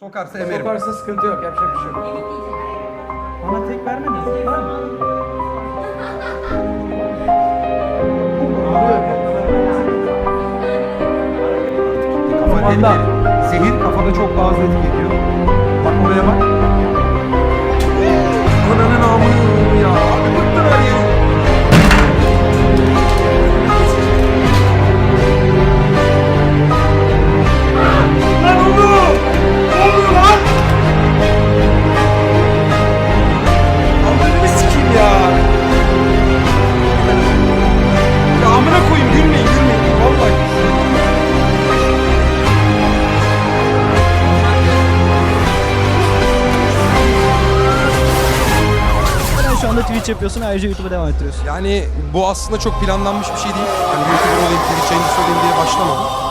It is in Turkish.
Sokarsa emerim. Sokarsa sıkıntı yok. Yapacak bir şey yok. Bana tek vermediniz. Var mı? Kafa Kafanda. Zehir kafada çok daha hızlı etki Anda Twitch yapıyorsun ayrıca YouTube'a devam ettiriyorsun. Yani bu aslında çok planlanmış bir şey değil. Hani YouTuber olayım, Twitch yayıncısı olayım diye başlamadım.